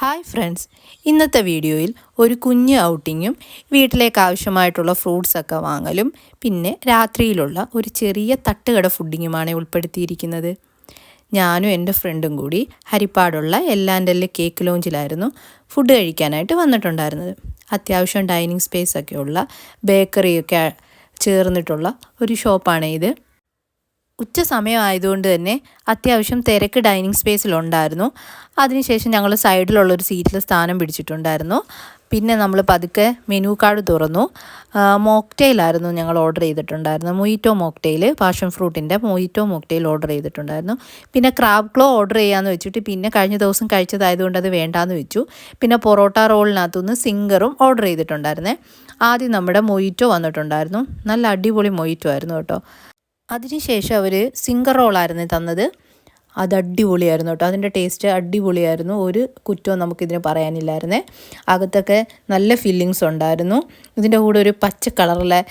Hi friends. ഇന്നത്തെ വീഡിയോയിൽ ഒരു കുഞ്ഞ് ഔട്ടിങ്ങും വീട്ടിലേക്ക് ആവശ്യമായിട്ടുള്ള ഫ്രൂട്ട്സൊക്കെ വാങ്ങലും പിന്നെ രാത്രിയിലുള്ള ഒരു ചെറിയ തട്ടുകട ഫുഡിങ്ങുമാണ് ഉൾപ്പെടുത്തിയിരിക്കുന്നത്. ഞാനും എന്റെ ഫ്രണ്ടും കൂടി ഹരിപ്പാടുള്ള എല്ലാന്റെ കേക്ക് ലോഞ്ചിലായിരുന്നു ഫുഡ് കഴിക്കാനായിട്ട് വന്നിട്ടുണ്ടായിരുന്നത്. അത്യാവശ്യം ഡൈനിങ് സ്പേസ് ഒക്കെ ഉള്ള ബേക്കറിയൊക്കെ ചേർന്നിട്ടുള്ള ഒരു ഷോപ്പാണ് ഇത്. ഉച്ച സമയമായതുകൊണ്ട് തന്നെ അത്യാവശ്യം തിരക്ക് ഡൈനിങ് സ്പേസിലുണ്ടായിരുന്നു. അതിനുശേഷം ഞങ്ങൾ സൈഡിലുള്ളൊരു സീറ്റിൽ സ്ഥാനം പിടിച്ചിട്ടുണ്ടായിരുന്നു. പിന്നെ നമ്മൾ പതുക്കെ മെനു കാർഡ് തുറന്നു. മോക്ടെയിലായിരുന്നു ഞങ്ങൾ ഓർഡർ ചെയ്തിട്ടുണ്ടായിരുന്നു മൊയ്റ്റോ മോക്ടെയിൽ പാഷൻ ഫ്രൂട്ടിന്റെ മൊയ്റ്റോ മോക്ടെയിൽ ഓർഡർ ചെയ്തിട്ടുണ്ടായിരുന്നു. പിന്നെ ക്രാബ് ക്ലോ ഓർഡർ ചെയ്യാമെന്ന് വെച്ചിട്ട് പിന്നെ കഴിഞ്ഞ ദിവസം കഴിച്ചതായതുകൊണ്ട് അത് വേണ്ടാന്ന് വെച്ചു. പിന്നെ പൊറോട്ട റോളിനകത്തുനിന്ന് സിംഗറും ഓർഡർ ചെയ്തിട്ടുണ്ടായിരുന്നേ. ആദ്യം നമ്മുടെ മൊയ്റ്റോ വന്നിട്ടുണ്ടായിരുന്നു. നല്ല അടിപൊളി മൊയ്റ്റോ ആയിരുന്നു കേട്ടോ. അതിനുശേഷം അവർ സിംഗർ റോളായിരുന്നു തന്നത്. അത് അടിപൊളിയായിരുന്നു കേട്ടോ. അതിന്റെ ടേസ്റ്റ് അടിപൊളിയായിരുന്നു. ഒരു കുറ്റവും നമുക്കിതിന് പറയാനില്ലായിരുന്നേ. അകത്തൊക്കെ നല്ല ഫില്ലിങ്സ് ഉണ്ടായിരുന്നു. ഇതിന്റെ കൂടെ ഒരു പച്ച കളറിലെ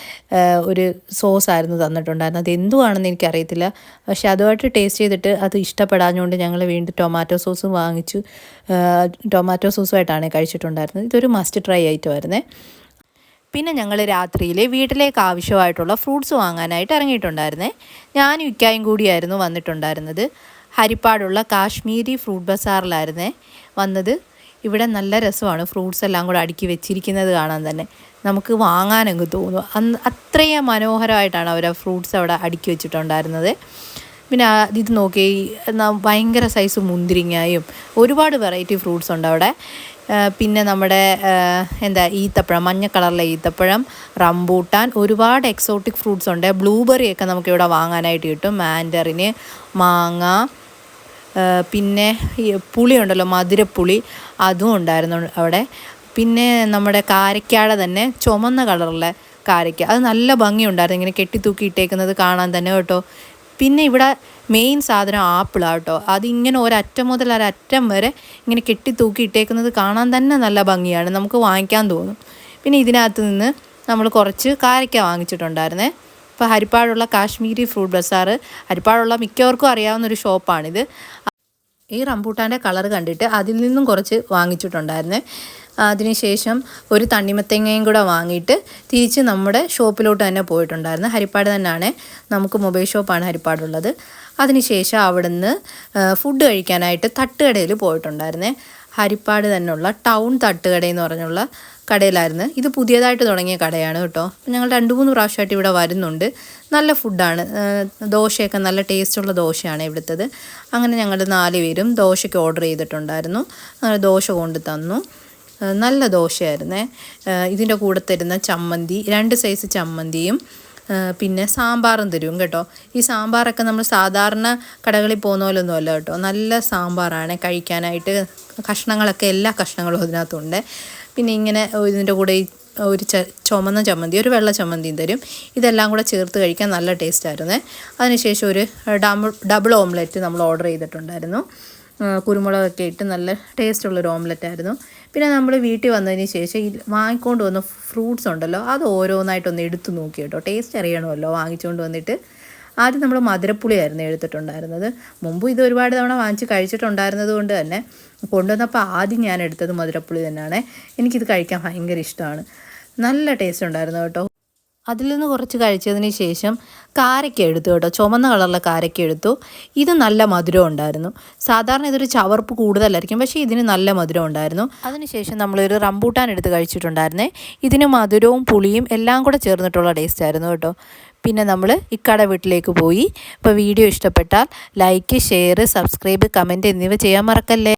ഒരു സോസ് ആയിരുന്നു തന്നിട്ടുണ്ടായിരുന്നത്. അത് എന്തുവാണെന്ന് എനിക്കറിയത്തില്ല. പക്ഷെ അതുമായിട്ട് ടേസ്റ്റ് ചെയ്തിട്ട് അത് ഇഷ്ടപ്പെടാഞ്ഞുകൊണ്ട് ഞങ്ങൾ വീണ്ടും ടൊമാറ്റോ സോസ് വാങ്ങിച്ചു. ടൊമാറ്റോ സോസുമായിട്ടാണ് കഴിച്ചിട്ടുണ്ടായിരുന്നത്. ഇതൊരു മസ്റ്റ് ട്രൈ ഐറ്റം ആയിരുന്നേ. പിന്നെ ഞങ്ങൾ രാത്രിയിൽ വീട്ടിലേക്ക് ആവശ്യമായിട്ടുള്ള ഫ്രൂട്ട്സ് വാങ്ങാനായിട്ട് ഇറങ്ങിയിട്ടുണ്ടായിരുന്നേ. ഞാനും ഇക്കായും കൂടിയായിരുന്നു വന്നിട്ടുണ്ടായിരുന്നത്. ഹരിപ്പാടുള്ള കാശ്മീരി ഫ്രൂട്ട് ബസാറിലായിരുന്നേ വന്നത്. ഇവിടെ നല്ല രസമാണ് ഫ്രൂട്ട്സ് എല്ലാം കൂടെ അടുക്കി വെച്ചിരിക്കുന്നത് കാണാൻ തന്നെ. നമുക്ക് വാങ്ങാനങ്ങ് തോന്നും. അന്ന് അത്രയും മനോഹരമായിട്ടാണ് അവർ ഫ്രൂട്ട്സ് അവിടെ അടുക്കി വെച്ചിട്ടുണ്ടായിരുന്നത്. പിന്നെ ഇത് നോക്കി ഭയങ്കര സൈസ് മുന്തിരിങ്ങയും ഒരുപാട് വെറൈറ്റി ഫ്രൂട്ട്സ് ഉണ്ട് അവിടെ. പിന്നെ നമ്മുടെ എന്താ ഈത്തപ്പഴം മഞ്ഞ കളറിലെ ഈത്തപ്പഴം റംബൂട്ടാൻ ഒരുപാട് എക്സോട്ടിക് ഫ്രൂട്ട്സ് ഉണ്ട്. ബ്ലൂബെറി ഒക്കെ നമുക്ക് ഇവിടെ വാങ്ങാനായിട്ട് കിട്ടും. മാൻഡറിന് മാങ്ങ പിന്നെ പുളി ഉണ്ടല്ലോ മധുരപ്പുളി അതും ഉണ്ടായിരുന്നു അവിടെ. പിന്നെ നമ്മുടെ കാരക്കാട തന്നെ ചുമന്ന കളറിലെ കാരയ്ക്ക. അത് നല്ല ഭംഗിയുണ്ടായിരുന്നു. ഇങ്ങനെ കെട്ടിത്തൂക്കി ഇട്ടേക്കുന്നത് കാണാൻ തന്നെ കേട്ടോ. പിന്നെ ഇവിടെ മെയിൻ സാധനം ആപ്പിളാണ് കേട്ടോ. അതിങ്ങനെ ഒരറ്റം മുതൽ ഒരറ്റം വരെ ഇങ്ങനെ കെട്ടി തൂക്കി ഇട്ടേക്കുന്നത് കാണാൻ തന്നെ നല്ല ഭംഗിയാണ്. നമുക്ക് വാങ്ങിക്കാൻ തോന്നും. പിന്നെ ഇതിനകത്ത് നിന്ന് നമ്മൾ കുറച്ച് കാരക്ക വാങ്ങിച്ചിട്ടുണ്ടായിരുന്നേ. ഇപ്പോൾ ഹരിപ്പാടുള്ള കാശ്മീരി ഫ്രൂട്ട് ബസാർ ഹരിപ്പാടുള്ള മിക്കവർക്കും അറിയാവുന്ന ഒരു ഷോപ്പാണിത്. ഈ റംബൂട്ടാന്റെ കളർ കണ്ടിട്ട് അതിൽ നിന്നും കുറച്ച് വാങ്ങിച്ചിട്ടുണ്ടായിരുന്നേ. അതിനുശേഷം ഒരു തണ്ണിമത്തങ്ങയും കൂടെ വാങ്ങിയിട്ട് തിരിച്ച് നമ്മുടെ ഷോപ്പിലോട്ട് തന്നെ പോയിട്ടുണ്ടായിരുന്നു. ഹരിപ്പാട് തന്നെയാണ് നമുക്ക് മൊബൈൽ ഷോപ്പാണ് ഹരിപ്പാടുള്ളത്. അതിനുശേഷം അവിടുന്ന് ഫുഡ് കഴിക്കാനായിട്ട് തട്ടുകടയിൽ പോയിട്ടുണ്ടായിരുന്നേ. ഹരിപ്പാട് തന്നെയുള്ള ടൗൺ തട്ടുകട എന്ന് പറഞ്ഞുള്ള കടയിലായിരുന്നു. ഇത് പുതിയതായിട്ട് തുടങ്ങിയ കടയാണ് കേട്ടോ. ഞങ്ങൾ രണ്ട് മൂന്ന് പ്രാവശ്യമായിട്ട് ഇവിടെ വരുന്നുണ്ട്. നല്ല ഫുഡാണ്. ദോശയൊക്കെ നല്ല ടേസ്റ്റുള്ള ദോശയാണ് ഇവിടുത്തത്. അങ്ങനെ ഞങ്ങൾ നാല് പേരും ദോശയ്ക്ക് ഓർഡർ ചെയ്തിട്ടുണ്ടായിരുന്നു. അങ്ങനെ ദോശ കൊണ്ട് തന്നു. നല്ല ദോശയായിരുന്നേ. ഇതിന്റെ കൂടെ തരുന്ന ചമ്മന്തി രണ്ട് സൈസ് ചമ്മന്തിയും പിന്നെ സാമ്പാറും തരും കേട്ടോ. ഈ സാമ്പാറൊക്കെ നമ്മൾ സാധാരണ കടകളിൽ പോകുന്ന പോലെ ഒന്നുമല്ല കേട്ടോ. നല്ല സാമ്പാറാണ് കഴിക്കാനായിട്ട്. കഷ്ണങ്ങളൊക്കെ എല്ലാ കഷ്ണങ്ങളും അതിനകത്തുണ്ട്. പിന്നെ ഇങ്ങനെ ഇതിന്റെ കൂടെ ഒരു ചുമന്ന ചമ്മന്തി ഒരു വെള്ള ചമ്മന്തിയും തരും. ഇതെല്ലാം കൂടെ ചേർത്ത് കഴിക്കാൻ നല്ല ടേസ്റ്റ് ആയിരുന്നേ അതിനുശേഷം ഒരു ഡബിൾ ഡബിൾ ഓംലെറ്റ് നമ്മൾ ഓർഡർ ചെയ്തിട്ടുണ്ടായിരുന്നു. കുരുമുളകൊക്കെ ഇട്ട് നല്ല ടേസ്റ്റുള്ളൊരു ഓംലെറ്റ് ആയിരുന്നു. പിന്നെ നമ്മൾ വീട്ടിൽ വന്നതിന് ശേഷം ഈ വാങ്ങിക്കൊണ്ട് വന്ന ഫ്രൂട്ട്സ് ഉണ്ടല്ലോ അത് ഓരോന്നായിട്ടൊന്ന് എടുത്തു നോക്കി കേട്ടോ. ടേസ്റ്റ് അറിയണമല്ലോ വാങ്ങിച്ചുകൊണ്ട് വന്നിട്ട്. ആദ്യം നമ്മൾ മധുരപ്പുളിയായിരുന്നു എടുത്തിട്ടുണ്ടായിരുന്നത്. മുമ്പ് ഇത് ഒരുപാട് തവണ വാങ്ങിച്ച് കഴിച്ചിട്ടുണ്ടായിരുന്നത് കൊണ്ട് തന്നെ കൊണ്ടുവന്നപ്പോൾ ആദ്യം ഞാൻ എടുത്തത് മധുരപ്പുളി തന്നെയാണ്. എനിക്കിത് കഴിക്കാൻ ഭയങ്കര ഇഷ്ടമാണ്. നല്ല ടേസ്റ്റ് ഉണ്ടായിരുന്നു കേട്ടോ. അതിൽ നിന്ന് കുറച്ച് കഴിച്ചതിന് ശേഷം കാരക്ക എടുത്തു കേട്ടോ. ചുമന്ന കളറിലെ കാരക്ക എടുത്തു. ഇത് നല്ല മധുരം ഉണ്ടായിരുന്നു. സാധാരണ ഇതൊരു ചവർപ്പ് കൂടുതലായിരിക്കും. പക്ഷേ ഇതിന് നല്ല മധുരം ഉണ്ടായിരുന്നു. അതിനുശേഷം നമ്മളൊരു റംബൂട്ടാൻ എടുത്ത് കഴിച്ചിട്ടുണ്ടായിരുന്നേ. ഇതിന് മധുരവും പുളിയും എല്ലാം കൂടെ ചേർന്നിട്ടുള്ള ടേസ്റ്റ് ആയിരുന്നു കേട്ടോ. പിന്നെ നമ്മൾ ഇക്കട വീട്ടിലേക്ക് പോയി. ഇപ്പോൾ വീഡിയോ ഇഷ്ടപ്പെട്ടാൽ ലൈക്ക് ഷെയർ സബ്സ്ക്രൈബ് കമന്റ് എന്നിവ ചെയ്യാൻ മറക്കല്ലേ?